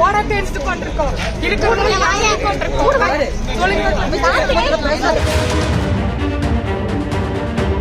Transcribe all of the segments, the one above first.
உழைச்சு உழைச்சு ஓட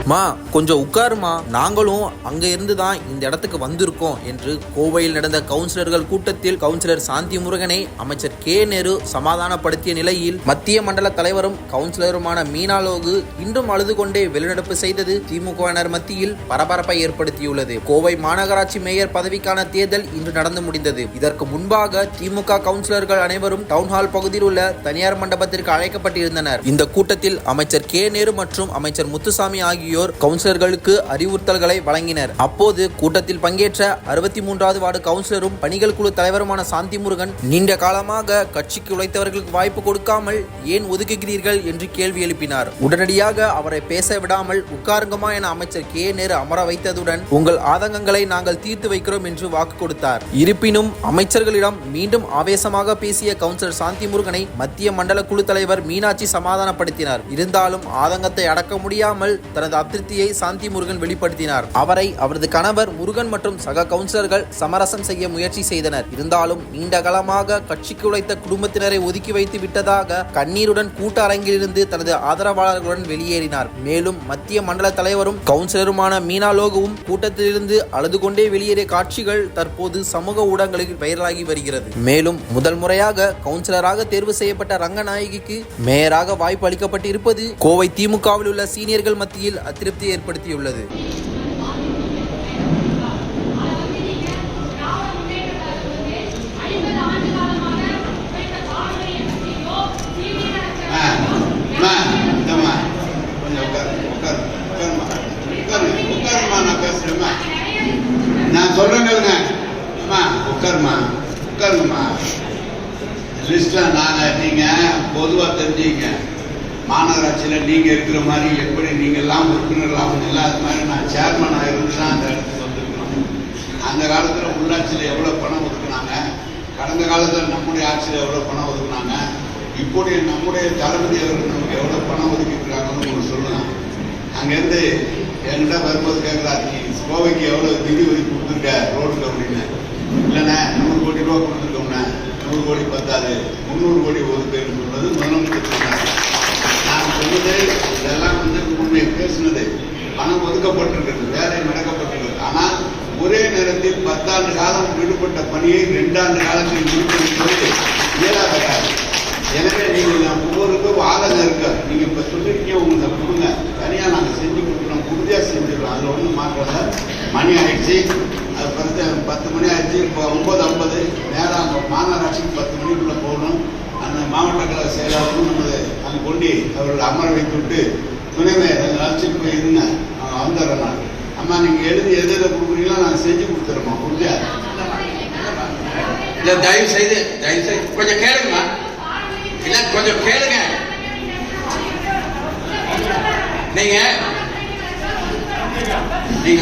மா கொஞ்சம் உட்காருமா. நாங்களும் அங்க இருந்து தான் இந்த இடத்துக்கு வந்திருக்கோம் என்று கோவையில் நடந்த கவுன்சிலர்கள் கூட்டத்தில் கவுன்சிலர் சாந்தி முருகனை அமைச்சர் கே. நேரு சமாதானப்படுத்திய நிலையில் மத்திய மண்டல தலைவரும் கவுன்சிலருமான மீனாலோகு இன்றும் அழுது கொண்டே வெளிநடப்பு செய்தது திமுகவினர் மத்தியில் பரபரப்பை ஏற்படுத்தியுள்ளது. கோவை மாநகராட்சி மேயர் பதவிக்கான தேர்தல் இன்று நடந்து முடிந்தது. இதற்கு முன்பாக திமுக கவுன்சிலர்கள் அனைவரும் டவுன்ஹால் பகுதியில் உள்ள தனியார் மண்டபத்திற்கு அழைக்கப்பட்டிருந்தனர். இந்த கூட்டத்தில் அமைச்சர் கே. நேரு மற்றும் அமைச்சர் முத்துசாமி ஆகியோர் கவுன்சிலர்களுக்கு அறிவுறுத்தல்களை வழங்கினர். அப்போது கூட்டத்தில் பங்கேற்ற அறுபத்தி மூன்றாவது வார்டு கவுன்சிலரும் பணிகள் குழு தலைவருமான சாந்தி முருகன் நீண்ட காலமாக கட்சிக்கு உழைத்தவர்களுக்கு வாய்ப்பு கொடுக்காமல் ஏன் ஒதுக்குகிறீர்கள் என்று கேள்வி எழுப்பினார். உடனடியாக அவரை பேச விடாமல் உட்காருங்கமா என அமைச்சர் கே. நேரு அமர வைத்ததுடன் உங்கள் ஆதங்கங்களை நாங்கள் தீர்த்து வைக்கிறோம் என்று வாக்கு கொடுத்தார். இருப்பினும் அமைச்சர்களிடம் மீண்டும் ஆவேசமாக பேசிய கவுன்சிலர் சாந்தி முருகனை மத்திய மண்டல குழு தலைவர் மீனாட்சி சமாதானப்படுத்தினார். இருந்தாலும் ஆதங்கத்தை அடக்க முடியாமல் தனது அதிருப்தியை சாந்தி முருகன் வெளிப்படுத்தினார். அவரை அவரது கணவர் முருகன் மற்றும் சக கவுன்சிலர்கள் சமரசம் செய்ய முயற்சி செய்தனர். இருந்தாலும் நீண்டகாலமாக கட்சிக்கு உழைத்த குடும்பத்தினரை ஒதுக்கி வைத்து விட்டதாக கண்ணீருடன் கூட்ட அரங்கிலிருந்து தனது ஆதரவாளர்களுடன் வெளியேறினார். மேலும் மத்திய மண்டல தலைவரும் கவுன்சிலருமான மீனா லோகுவும் கூட்டத்திலிருந்து அழுது கொண்டே வெளியேறிய காட்சிகள் தற்போது சமூக ஊடகங்களில் வைரலாகி வருகிறது. மேலும் முதல் முறையாக கவுன்சிலராக தேர்வு செய்யப்பட்ட ரங்கநாயகிக்கு மேயராக வாய்ப்பு அளிக்கப்பட்டிருப்பது கோவை திமுகவில் உள்ள சீனியர்கள் மத்தியில் அதிருப்தி ஏற்படுத்தியுள்ளது கொஞ்சம் நான் பேசுறேம்மா. நான் அம்மா உட்காருமா உட்காருங்கம்மா லிஸ்ட்ல நாங்க நீங்க பொதுவா தெரிஞ்சுங்க மாநகராட்சியில நீங்க இருக்கிற மாதிரி எப்படி நீங்க எல்லாம் இல்லை அது மாதிரி நான் சேர்மன் இருந்து தான் அந்த இடத்துக்கு வந்திருக்கிறோம். அந்த காலத்துல உள்ளாட்சியில எவ்வளவு பணம் ஒதுக்குனாங்க? கடந்த காலத்துல நம்முடைய ஆட்சியில எவ்வளவு பணம் ஒதுக்குனாங்க? இப்போடைய நம்முடைய தளபதி அவர்கள் நமக்கு எவ்வளவு பணம் ஒதுக்கியிருக்கிறாங்கன்னு ஒன்று சொல்லலாம். அங்கேருந்து என்கிட்ட வரும்போது கேட்குறாரு நீ கோவைக்கு எவ்வளோ நிதி ஒதுக்கி கொடுத்துருக்க ரோடுக்கு அப்படின்னு. இல்லைண்ணே நூறு கோடி ரூபா கொடுத்துருக்கோம்ண்ணே. நூறு கோடி பத்தாது. முந்நூறு கோடி ஒதுக்குன்னு சொன்னது முதலமைச்சர் பேசினது. பணம் ஒதுக்கப்பட்டிருக்கிறது வேலை நடக்கப்பட்டிருக்கிறது. ஆனால் ஒரே நேரத்தில் பத்தாண்டு காலம் ஈடுபட்ட பணியை ரெண்டாண்டு காலத்தில் முடிப்பது இயலாத காரியம். எனவே நீங்கள் நான் ஒவ்வொருக்கும் ஆதங்கம் இருக்க நீங்க இப்ப சொல்லிருக்கீங்க உங்களை கொடுங்க. தனியா நாங்க செஞ்சு கொடுக்குறோம் உறுதியா செஞ்சிடலாம் அதுல ஒண்ணும் மாற்றம் இல்லை மணி ஆயிடுச்சு. அது பத்து பத்து மணி ஆயிடுச்சு. இப்போ ஒன்பது ஐம்பது. நேரம் அங்கே மாநகராட்சிக்கு பத்து மணிக்குள்ள போகணும். அந்த மாவட்ட கழக செயலாளரும் நமது அங்கே கொண்டு அவர்கள் அமர வைத்து விட்டு துணை மேயர் அழைச்சிட்டு போய் இருந்தேன் நான் வந்துடுறேன் நான் அம்மா நீங்க எழுதி எது எதை கொடுக்குறீங்களோ நான் செஞ்சு கொடுத்துறோம்மா உறுதியா இல்ல தயவு செய்து தயவு செய்து கொஞ்சம் கேளுங்கம்மா. இல்ல கொஞ்சம் கேளுங்க. நீங்க நீங்க